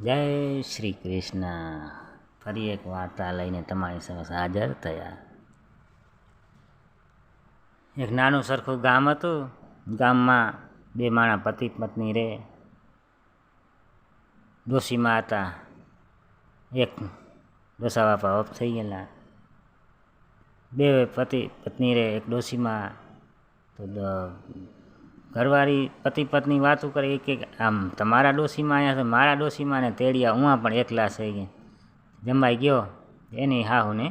જય શ્રી કૃષ્ણ. ફરી એક વાર્તા લઈને તમારી સમક્ષ હાજર થયા. એક નાનું સરખું ગામ હતું. ગામમાં બે માણા પતિ પત્ની રે. ડોશીમાં હતા. એક ડોસા બાપા ઓફ થઈ ગયેલા. બે પતિ પત્ની રે, એક ડોશીમાં તો ઘરવાળી પતિ પત્ની વાતું કરે, એક એક, આમ તમારા ડોશીમાં અહીંયા છે, મારા ડોશીમાં ને તેડિયા ઉવા પણ એકલા છે ગયા જમાઈ ગયો, એની હાહુને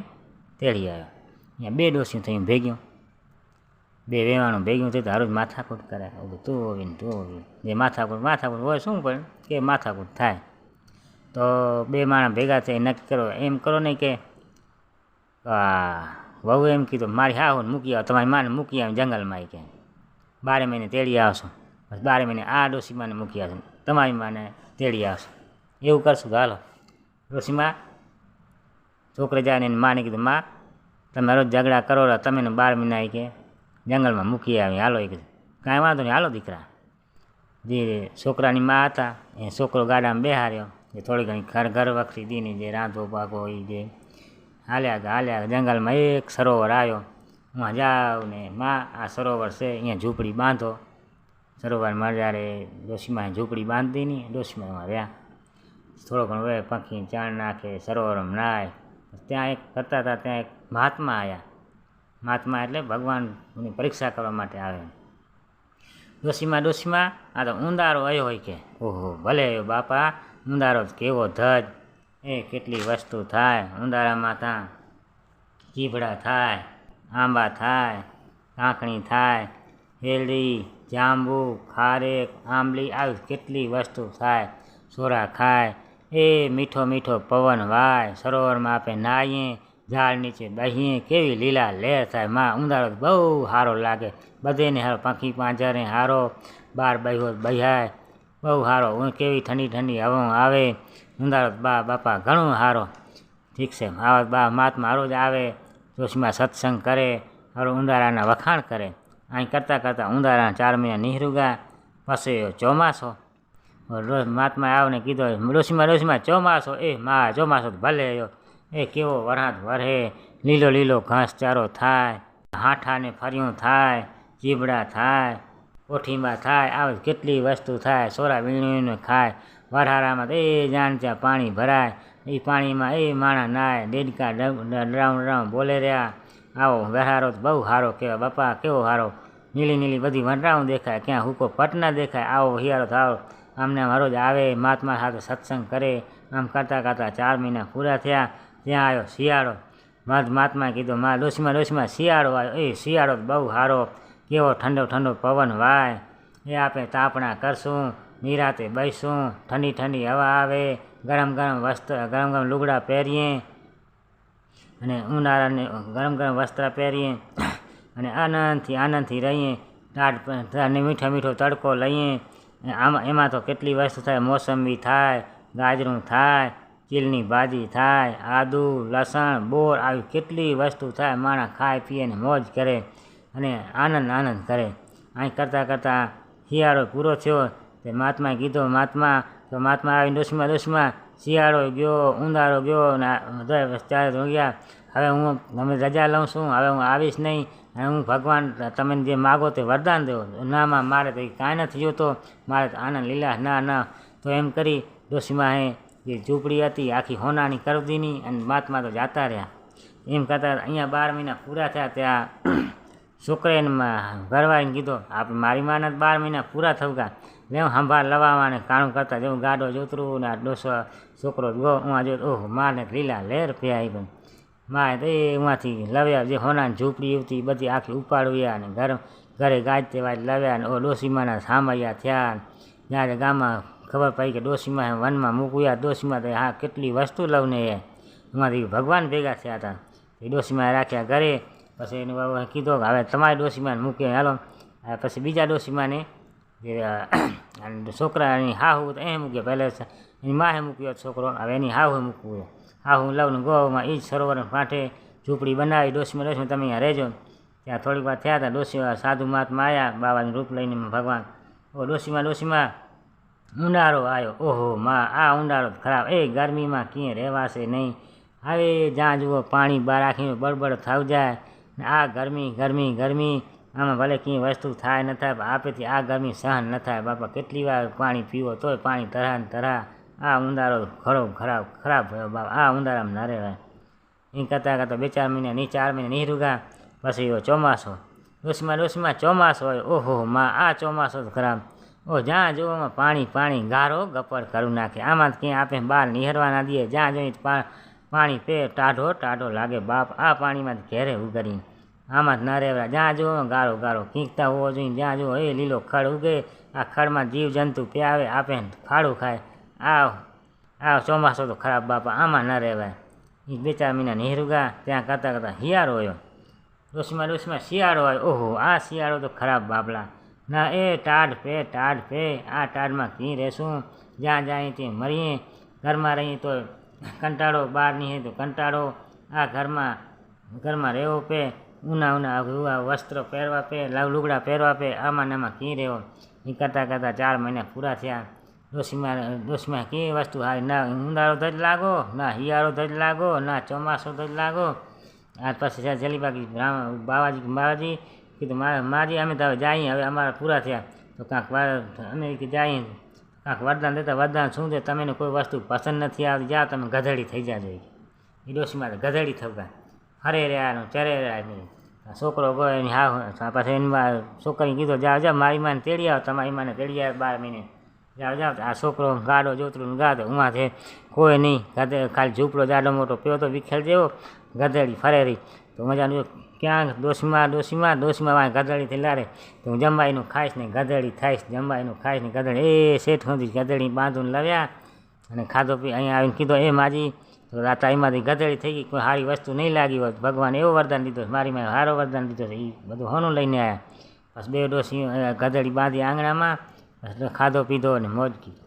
તેડી આવ્યો. અહીંયા બે ડોશી થયું ભેગ્યું. બે વેવાણું ભેગ્યું થયું હારું જ માથાકૂટ કરે. તું હોવી ને તું હોવી. જે માથાકૂટ માથાકૂટ હોય શું પણ કે માથાકૂટ થાય. તો બે માણસ ભેગા થઈ નક્કી કરો, એમ કરો ને કે વહુ એમ કીધું, મારી હાહુને મૂકી આવો, તમારી માને મૂકી આવે જંગલમાં કે બારે મહિને તેડી આવશો. બારે મહિને આ ડોશીમાને મૂકી આવશો. તમારી માને તેડી આવશો. એવું કરશું તો હાલો. ડોશીમાં, છોકરે જાય ને માને કીધું, માં, તમે રોજ ઝઘડા કરો તમે ને બાર મહિના કે જંગલમાં મૂકી આવી. હાલો એ કીધું. કાંઈ વાંધો નહીં, હાલો દીકરા. જે છોકરાની માં હતા, એ છોકરો ગાડામાં બેહાર્યો. એ થોડી ઘણી ઘર ઘર વખરી દીની જે રાંધો પાકો એ જે હાલ્યા હાલ્યા જંગલમાં એક સરોવર આવ્યો. હું જાઉં ને માં આ સરોવર છે, અહીંયા ઝૂંપડી બાંધો. સરોવરમાં જ્યારે ડોશીમાં ઝૂંપડી બાંધી નહીં ડોશીમાં રહ્યા. થોડો ઘણો વે પંખી ચાણ નાખે સરોવરમાં નાય. ત્યાં એક કરતા હતા, ત્યાં એક મહાત્મા આવ્યા મહાત્મા એટલે ભગવાનની પરીક્ષા કરવા માટે આવે ડોશીમાં ડોશીમાં, આ તો ઊંધારો આવ્યો હોય કે. ઓહો, ભલે બાપા ઊંધારો કેવો ધજ. એ કેટલી વસ્તુ થાય ઊંધારામાં ત્યાં ચીભડા થાય. આંબા થાય કાંકણી થાય હેલડી જાંબુ, ખારેક, આંબલી આવી કેટલી વસ્તુ થાય. સોરા ખાય, એ મીઠો મીઠો પવન વાય, સરોવરમાં આપણે નાહીએ, ઝાડ નીચે બેસીએ કેવી લીલા લહેર થાય. માં ઉનાળો બહુ સારો લાગે. બધેને હારો, પાંખી પાંજરે સારો બાર બહ્યો બહાય. બહુ સારો હું કેવી ઠંડી ઠંડી હવા આવે. ઉંદારો બા બાપા ઘણો સારો ઠીક છે આવા બા માત મારો જ આવે. જોશીમાં સત્સંગ કરે, હવે ઉંદારાના વખાણ કરે. અહીં કરતાં કરતાં ઉંદારા ચાર મહિના નિહરુગા, પછી ચોમાસો. રોજ મહાત્માએ આવને કીધો ડોશીમાં ડોશીમાં ચોમાસો, એ મા ચોમાસો ભલે યો. એ કેવો વરસાદ વરહે, લીલો લીલો ઘાસચારો થાય, હાંઠાને ફર્યું થાય, ચીબડા થાય, કોઠીમાં થાય, આવી કેટલી વસ્તુ થાય, સોરા વીણીને ખાય. વરહારામાં તો એ જાણ ત્યાં પાણી ભરાય એ પાણીમાં એ માણા નાય, દેડકા ડરાઉન ડરાઉન બોલે રહ્યા. આવો વરહારો તો બહુ સારો કહેવાય. બાપા, કેવો સારો નીલી નીલી બધી વનરાઉં દેખાય, ક્યાં હુકો પટ ના દેખાય. આવો હિયારો થાવ આમને મારો જ આવે, મહાત્મા સાથે સત્સંગ કરે. આમ કરતાં કરતાં ચાર મહિના પૂરા થયા, ત્યાં આવ્યો શિયાળો. મહાત મહાત્માએ કીધું, મા, ડોશીમાં ડોશીમાં શિયાળો આવ્યો એ, શિયાળો બહુ સારો કેવો ઠંડો ઠંડો પવન વાય. એ આપણે તાપણા કરશું, નિરાતે બેસું. ઠંડી ઠંડી હવા આવે. ગરમ ગરમ વસ્ત્ર, ગરમ ગરમ લુગડા પહેરીએ અને ઉનાળાને ગરમ ગરમ વસ્ત્ર પહેરીએ અને આનંદથી આનંદથી રહીએ. ટાટ મીઠો મીઠો તડકો લઈએ. આમાં, એમાં તો કેટલી વસ્તુ થાય? મોસંબી થાય, ગાજરું થાય, ચીલની ભાજી થાય, આદુ, લસણ, બોર આવી કેટલી વસ્તુ થાય. માણસ ખાય, પીએ ને મોજ કરે અને આનંદ આનંદ કરે. અહીં કરતાં કરતાં શિયાળો પૂરો થયો. તે મહાત્માએ કીધો, મહાત્મા તો મહાત્મા આવીને દુશ્મા દુશ્મા શિયાળો ગયો ઉંદાળો ગયો ને બધા ચાર ગયા હવે હું તમે રજા લઉં છું, હવે હું આવીશ નહીં. અને હું ભગવાન, તમે જે માગો તે વરદાન દો. નામાં મારે તો કાંઈ નથી જોતો. મારે આનંદ, લીલા, ના ના. તો એમ કરી ડોશીમાં હે જે ઝૂંપડી હતી, આખી હોનાની કરદીની અને મહાત્મા તો જાતા રહ્યા. એમ કરતાં અહીંયા બાર મહિના પૂરા થયા ત્યાં છોકરાને ઘરવાળીને કીધો આપણે મારી માને બાર મહિના પૂરા થવું ગયા લેવું સંભાળ લવાવાને કાણું કરતા જેવું ગાડો જોતરું ને આ ડોસો છોકરો ગો ઉમાં જો ઓહો, માને લીલા લેર પીયા પણ. માએ તો એ ઉમાંથી લવ્યા, જે હોનાની ઝૂંપડી હતી બધી આખી ઉપાડવ્યા અને ઘર, ઘરે ગાજ વાજ લવ્યા ને ઓ ડોસીમાના સાંભળ્યા થયા જ્યારે ગામમાં ખબર પડી કે ડોસીમાં વનમાં મૂકવ્યા ડોસીમાં તો હા, કેટલી વસ્તુ લવને એ. એમાંથી ભગવાન ભેગા થયા હતા. એ ડોસીમાં રાખ્યા ઘરે પછી એને બાબા કીધો કે હવે તમારી ડોસીમાં મૂકે હાલો. પછી બીજા ડોસીમાને જે છોકરાની હાહુ તો એ મૂક્યો પહેલે એની માહે મૂક્યો છોકરો, હવે એની હાહુ મૂકવું હાહુ લવને ગોવામાં એ જ સરોવર કાંઠે ઝૂંપડી બનાવી ડોસીમાં ડોસીમાં તમે અહીંયા રહેજો. ત્યાં થોડીક વાર થયા હતા ડોસી સાધુ મહાત્મા આવ્યા બાબાનું રૂપ લઈને ભગવાન. ઓ ડોસીમાં ડોસીમાં ઉનાળો આવ્યો ઓહો, માં, આ ઉનાળો ખરાબ. એ ગરમીમાં ક્યાંય રહેવાશે નહીં. હવે જ્યાં જુઓ, પાણી બહાર રાખીને બળબડ થાવ જાય. આ ગરમી ગરમી ગરમી. આમાં ભલે કંઈ વસ્તુ થાય ન થાય આપેથી આ ગરમી સહન ન થાય. બાપા, કેટલી વાર પાણી પીવો તોય પાણી તરા ને તરા આ ઉંદારો ખરો ખરાબ ખરાબ થયો બાપા. આ ઉંદારામાં ન રહેવાય. એ કરતાં કરતાં બે ચાર મહિના નહીં, ચાર મહિના નહીં રૂગા. પછી એવો ચોમાસો. ડોસીમાં ડોસીમાં ચોમાસો હોય. ઓહો, માં, આ ચોમાસો ખરાબ. ઓ, જ્યાં જોવામાં પાણી પાણી, ગારો ગપડ કરું નાખે. આમાં ક્યાંય આપણે બહાર નિહરવા ના દઈએ જ્યાં જોઈએ પાણી પે, ટાઢો ટાઢો લાગે બાપ, આ પાણીમાં તો ઘેરે ઉગરી આમાં જ ન રહેવા જ્યાં જુઓ ગારો ગારો કીંકતા હોવો જોઈએ. જ્યાં જુઓ, એ લીલો ખડ ઉગે, આ ખડમાં જીવજંતુ પ્યાવે, આપે ખાડું ખાય. આવ આવ, ચોમાસો તો ખરાબ બાપા, આમાં ન રહેવાય. એ બે ચાર મહિના નહેરુગા ત્યાં કરતાં કરતાં શિયાળો હોય. ડોશીમાં ડોશીમાં શિયાળો હોય. ઓહો, આ શિયાળો તો ખરાબ બાપલા. ના એ ટાઢ પે ટાઢ પે, આ ટાઢમાં કી રહેશું? જ્યાં જાય ત્યાં મરીએ, ઘરમાં રહીએ તો કંટાળો બહાર નહીં તો કંટાળો. આ ઘરમાં ઘરમાં રહેવો પે, ઉના ઉના ઉવા વસ્ત્ર પહેરવા પે, લાવ લુગડા પહેરવા પે, આમાં ને આમાં કી રહેવો? એ કરતાં કરતાં ચાર મહિના પૂરા થયા. ડોશીમાં ડોશીમાં કઈ વસ્તુ હારી? ના ઉનાળો ધજ લાગો, ના હિયાળો ધજ લાગો, ના ચોમાસો ધજ લાગો. આ પછી જલીબાગી બાવાજી બાવાજી કીધું મારે માજી, અમે તો હવે જઈએ, હવે અમારા પૂરા થયા. તો કાંક અમે કે કાંક વરદાન દેતા વરદાન શું છે? તમને કોઈ વસ્તુ પસંદ નથી આવતી, જાઓ તમે ગધેડી થઈ જાજો એ એ ડોશીમાં તો ગધેડી થવા હરે રહ્યાનું ચરે રહ્યા આ છોકરો ગયો એની હા પાછો એમાં છોકરીને કીધો, જાઓ જાઓ, મારી માને તેડી આવો, તમારી માને તેડી આવે બાર મહિને જાઓ જાઓ. આ છોકરો ગાડો જોતરું ગાતો ઉમાં છે, કોઈ નહીં, ગધે, ખાલી ઝૂપડો જાડો મોટો પ્યો તો વિખેલ જેવો ગધેડી ફરે રહી તો મજાનું ક્યાં ડોશીમાં ડોશીમાં ડોશીમાં વાંહે ગધડીથી લારે. તો હું જમવાઈનું ખાઈશ ને ગધડી થાઈશ જમવાઈનું ખાઈશ ને ગધડી. એ શેઠ સુધી ગધડી બાંધુને લાવ્યા અને ખાધો પી, અહીંયા આવીને કીધો, એ માજી, તો રાતા એમાંથી ગધેડી થઈ ગઈ, કોઈ સારી વસ્તુ નહીં લાગી હોત. ભગવાન એવો વરદાન દીધો મારી મેં સારો વરદાન દીધો છે. એ બધું હોનું લઈને આવ્યા બસ બે ડોસી ગધેડી બાંધી આંગણામાં, બસ ખાધો પીધો અને મોજ કીધો.